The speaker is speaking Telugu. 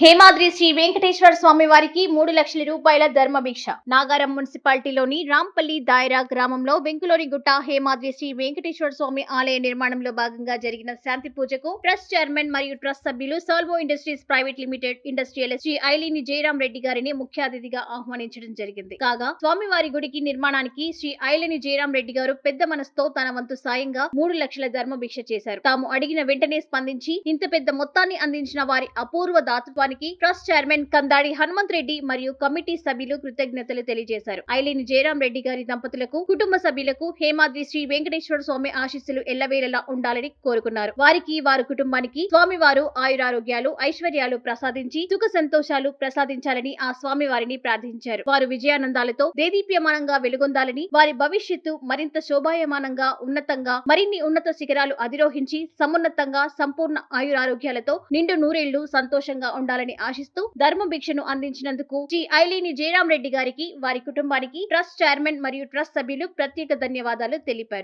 హేమాద్రి శ్రీ వెంకటేశ్వర స్వామి వారికి మూడు లక్షల రూపాయల ధర్మభిక్ష. నాగారం మున్సిపాలిటీలోని రాంపల్లి దాయరా గ్రామంలో వెంకులోని గుట్ట హేమాద్రి శ్రీ వెంకటేశ్వర స్వామి ఆలయ నిర్మాణంలో భాగంగా జరిగిన శాంతి పూజకు ట్రస్ట్ చైర్మన్ మరియు ట్రస్ట్ సభ్యులు Solvo industries private limited industrial Shri Ailini Jayaram Reddy గారిని ముఖ్య అతిథిగా ఆహ్వానించడం జరిగింది. కాగా స్వామివారి గుడికి నిర్మాణానికి శ్రీ ఐలిని జయరాం రెడ్డి గారు పెద్ద మనసుతో తన వంతు సాయంగా మూడు లక్షల ధర్మభిక్ష చేశారు. తాము అడిగిన వెంటనే స్పందించి ఇంత పెద్ద మొత్తాన్ని అందించిన వారి అపూర్వ ప్రభుత్వానికి ట్రస్ట్ చైర్మన్ కందాడి హనుమంత్ రెడ్డి మరియు కమిటీ సభ్యులు కృతజ్ఞతలు తెలియజేశారు. ఐలేని జయరాం రెడ్డి గారి దంపతులకు కుటుంబ సభ్యులకు హేమాద్రి శ్రీ వెంకటేశ్వర స్వామి ఆశీస్సులు ఎల్లవేళలా ఉండాలని కోరుకున్నారు. వారికి వారి కుటుంబానికి స్వామివారు ఆయురారోగ్యాలు ఐశ్వర్యాలు ప్రసాదించి సుఖ సంతోషాలు ప్రసాదించాలని ఆ స్వామి వారిని ప్రార్థించారు. వారు విజయానందాలతో దేదీప్యమానంగా వెలుగొందాలని వారి భవిష్యత్తు మరింత శోభాయమానంగా ఉన్నతంగా మరిన్ని ఉన్నత శిఖరాలు అధిరోహించి సమున్నతంగా సంపూర్ణ ఆయురారోగ్యాలతో నిండు నూరేళ్ళు సంతోషంగా పొందాలని ఆశిస్తూ ధర్మ భిక్షను అందించినందుకు శ్రీ ఐలీని జయరాం రెడ్డి గారికి వారి కుటుంబానికి ట్రస్ట్ చైర్మన్ మరియు ట్రస్ట్ సభ్యులు ప్రత్యేక ధన్యవాదాలు తెలిపారు.